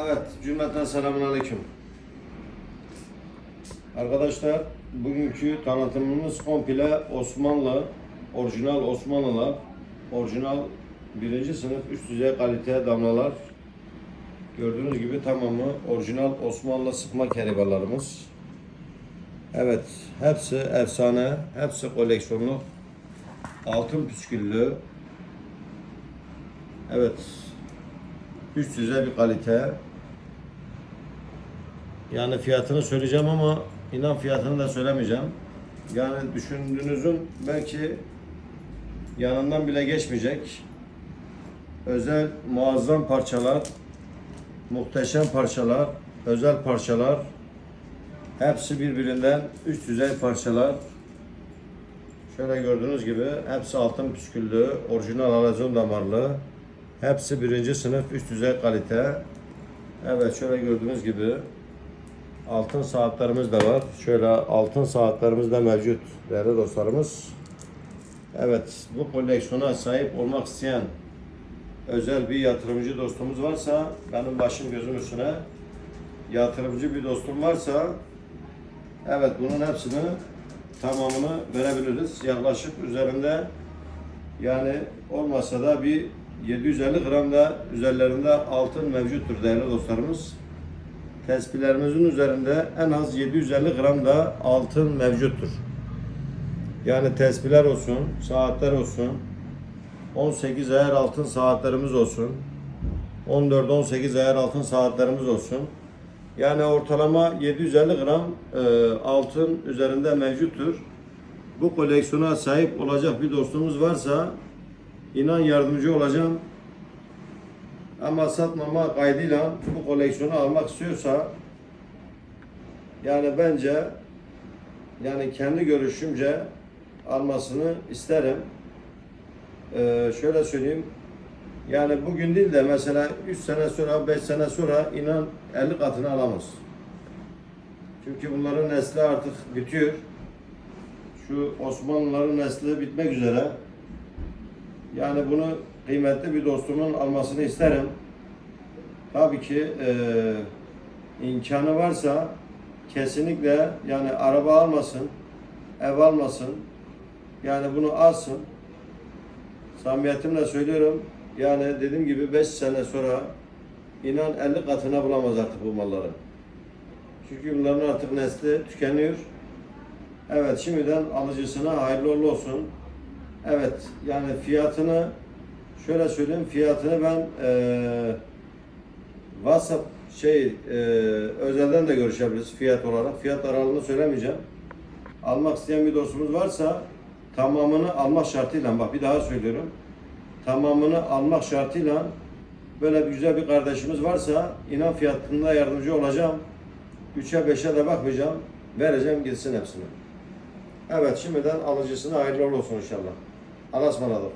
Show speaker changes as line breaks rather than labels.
Evet, cümleten selamun aleyküm. Arkadaşlar, bugünkü tanıtımımız komple Osmanlı, orijinal Osmanlılar, orijinal birinci sınıf üst düzey kalite damlalar. Gördüğünüz gibi tamamı orijinal Osmanlı sıkma keribalarımız. Evet, hepsi efsane, hepsi koleksiyonluk. Altın püsküllü. Evet, üst düzey bir kalite. Yani fiyatını söyleyeceğim ama inan fiyatını da söylemeyeceğim. Yani düşündüğünüzün belki yanından bile geçmeyecek. Özel muazzam parçalar, muhteşem parçalar, özel parçalar. Hepsi birbirinden üst düzey parçalar. Şöyle gördüğünüz gibi hepsi altın püsküllü, orijinal alazon damarlı. Hepsi birinci sınıf üst düzey kalite. Evet şöyle gördüğünüz gibi altın saatlerimiz de var. Şöyle altın saatlerimiz de mevcut değerli dostlarımız. Evet bu koleksiyona sahip olmak isteyen özel bir yatırımcı dostumuz varsa benim başım gözüm üstüne yatırımcı bir dostum varsa evet bunun hepsini tamamını verebiliriz. Yaklaşık üzerinde yani olmasa da bir 750 gram da üzerlerinde altın mevcuttur değerli dostlarımız. Tespihlerimizin üzerinde en az 750 gram da altın mevcuttur. Yani tespihler olsun, saatler olsun, 18 ayar altın saatlerimiz olsun, 14-18 ayar altın saatlerimiz olsun. Yani ortalama 750 gram e, altın üzerinde mevcuttur. Bu koleksiyona sahip olacak bir dostumuz varsa inan yardımcı olacağım. Ama satmama kaydıyla bu koleksiyonu almak istiyorsa yani bence yani kendi görüşümce almasını isterim. Ee, şöyle söyleyeyim. Yani bugün değil de mesela 3 sene sonra, 5 sene sonra inan 50 katını alamaz. Çünkü bunların nesli artık bitiyor. Şu Osmanlıların nesli bitmek üzere. Yani bunu kıymetli bir dostumun almasını isterim. Tabii ki eee imkanı varsa kesinlikle yani araba almasın, ev almasın. Yani bunu alsın. Samimiyetimle söylüyorum. Yani dediğim gibi 5 sene sonra inan 50 katına bulamaz artık bu malları. Çünkü bunların artık nesli tükeniyor. Evet şimdiden alıcısına hayırlı olsun. Evet yani fiyatını şöyle söyleyeyim fiyatını ben eee WhatsApp şey eee, özelden de görüşebiliriz fiyat olarak. Fiyat aralığını söylemeyeceğim. Almak isteyen bir dostumuz varsa tamamını almak şartıyla bak bir daha söylüyorum. Tamamını almak şartıyla böyle bir güzel bir kardeşimiz varsa inan fiyatında yardımcı olacağım. 3'e 5'e de bakmayacağım. Vereceğim gitsin hepsini. Evet şimdiden alıcısına hayırlı olsun inşallah. Alas ısmarladık.